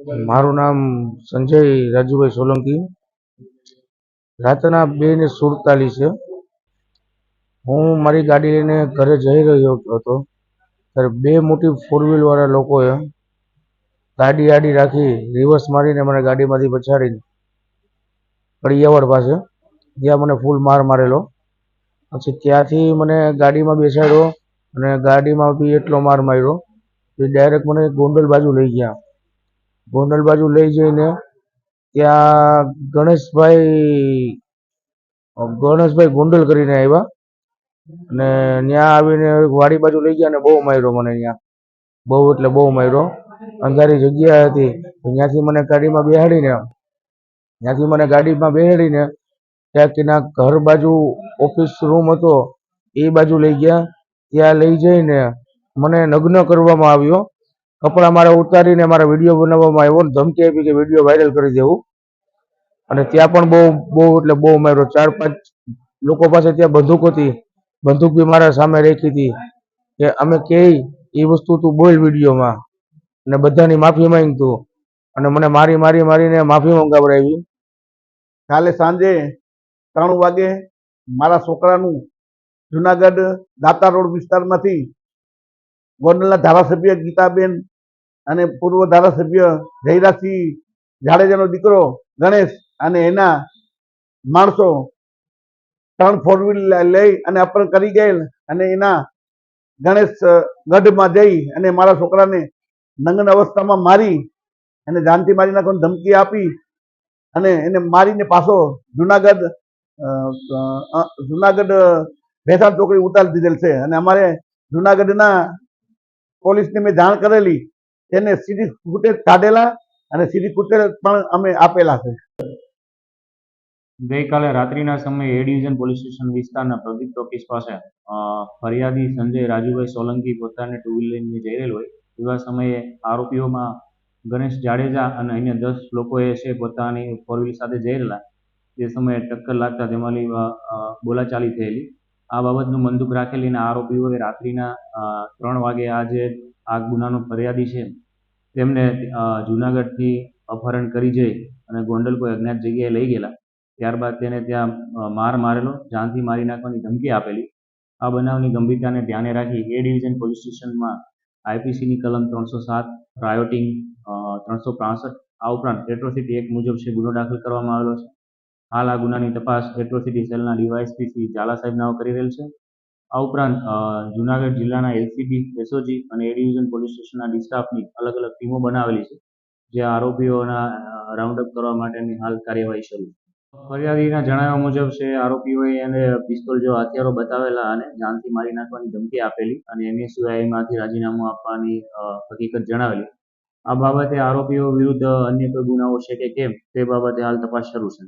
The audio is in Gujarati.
મારું નામ સંજય રાજુભાઈ સોલંકી. રાતના બે ને સુડતાલીસ હું મારી ગાડી લઈને ઘરે જઈ રહ્યો હતો. ત્યારે બે મોટી ફોર વ્હીલવાળા લોકોએ ગાડી આડી રાખી રિવર્સ મારીને મને ગાડીમાંથી પછાડીને કડિયાવાડ પાસે, ત્યાં મને ફૂલ માર મારેલો. પછી ત્યાંથી મને ગાડીમાં બેસાડ્યો અને ગાડીમાં બી એટલો માર માર્યો કે ડાયરેક્ટ મને ગોંડલ બાજુ લઈ ગયા. ગોંડલ બાજુ લઈ જઈને ત્યાં ગણેશભાઈ ગણેશભાઈ ગોંડલ કરીને આવ્યા. અને ત્યાં આવીને વાડી બાજુ લઈ ગયા ને બહુ માર્યો મને ત્યાં. બહુ એટલે બહુ માર્યો. અંધારી જગ્યા હતી. ત્યાંથી મને ગાડીમાં બેહાડીને, ત્યાંથી મને ગાડીમાં બેહાડીને ક્યાંક તેના ઘર બાજુ ઓફિસ રૂમ હતો, એ બાજુ લઈ ગયા. ત્યાં લઈ જઈને મને નગ્ન કરવામાં આવ્યો. કપડાં મારે ઉતારીને મારા વીડિયો બનાવવામાં આવ્યો ને ધમકી આપી કે વીડિયો વાયરલ કરી દેવું. અને ત્યાં પણ બહુ બહુ એટલે બહુ માર્યો ચાર, પાંચ લોકો પાસે ત્યાં બંદૂક હતી. બંદૂક બી મારા સામે રાખી હતી કે અમે કે એ વસ્તુ તું બોલ વિડીયોમાં. અને બધાની માફી માંગ તું અને મને મારી મારી, મારીને માફી મંગાવડાવી. કાલે સાંજે ત્રણ વાગે મારા છોકરાનું જુનાગઢ દાતા રોડ વિસ્તારમાંથી ગોંડલના ધારાસભ્ય ગીતાબેન અને પૂર્વ ધારાસભ્ય જયરાજસિંહ જાડેજાનો દીકરો ગણેશ અને એના માણસો ત્રણ ફોર વ્હીલ લઈ અને અપહરણ કરી ગયેલ અને એના ગણેશ ગઢમાં જઈ અને મારા છોકરાને નગ્ન અવસ્થામાં મારી અને જાનથી મારી નાખવાની ધમકી આપી અને એને મારીને પાછો જુનાગઢ જુનાગઢ ભેસાણ ચોકડી ઉતારી દીધેલ છે. અને અમારે જુનાગઢના પોલીસને મેં જાણ કરેલી તેને સીધી ફૂટેજ કાઢેલા અને સીધી ફૂટેજ પણ અમે આપેલા છે. ગઈકાલે રાત્રિના સમયે એ ડિવિઝન પોલીસ સ્ટેશન વિસ્તારના પ્રદીપ ટોકીસ પાસે ફરિયાદી સંજય રાજુભાઈ સોલંકી પોતાને ટુ વ્હીલ લઈને જઈ રહેલો હોય, એવા સમયે આરોપીઓમાં ગણેશ જાડેજા અને અન્ય દસ લોકોએ છે પોતાની ફોર વ્હીલ સાથે જઈ રહેલા. તે સમયે ટક્કર લાગતા તેમાંની બોલાચાલી થયેલી. આ બાબતનું બંદૂક રાખેલી અને આરોપીઓએ રાત્રિના ત્રણ વાગે આ જે આ ગુનાનો ફરિયાદી છે તેમને જુનાગઢથી અપહરણ કરી જઈ અને ગોંડલ કોઈ અજ્ઞાત જગ્યાએ લઈ ગયેલા. ત્યારબાદ તેને ત્યાં માર મારેલો, જાનથી મારી નાખવાની ધમકી આપેલી. આ બનાવની ગંભીરતાને ધ્યાને રાખી એ ડિવિઝન પોલીસ સ્ટેશનમાં આઈપીસીની કલમ ત્રણસો સાત, રાયોટિંગ ત્રણસો પાસઠ, આ ઉપરાંત એટ્રોસિટી એક મુજબ છે, ગુનો દાખલ કરવામાં આવેલો છે. હાલ આ ગુનાની તપાસ એટ્રોસિટી સેલના ડીવાયએસપી શ્રી ઝાલા સાહેબ નાઓ કરી રહેલ છે. આ ઉપરાંત જુનાગઢ જિલ્લાના એલસીબી એસઓજી અને એ ડિવિઝન પોલીસ સ્ટેશનના ડિસ્ટાફની અલગ અલગ ટીમો બનાવેલી છે, જે આરોપીઓના રાઉન્ડઅપ કરવા માટેની હાલ કાર્યવાહી શરૂ ફરિયાદીના જણાવ્યા મુજબ છે, આરોપીઓએ એને પિસ્તોલ જેવા હથિયારો બતાવેલા અને જાનથી મારી નાખવાની ધમકી આપેલી અને એની સિવાય એમાંથી રાજીનામું આપવાની હકીકત જણાવેલી. આ બાબતે આરોપીઓ વિરુદ્ધ અન્ય કોઈ ગુનાઓ છે કે કેમ, તે બાબતે હાલ તપાસ શરૂ છે.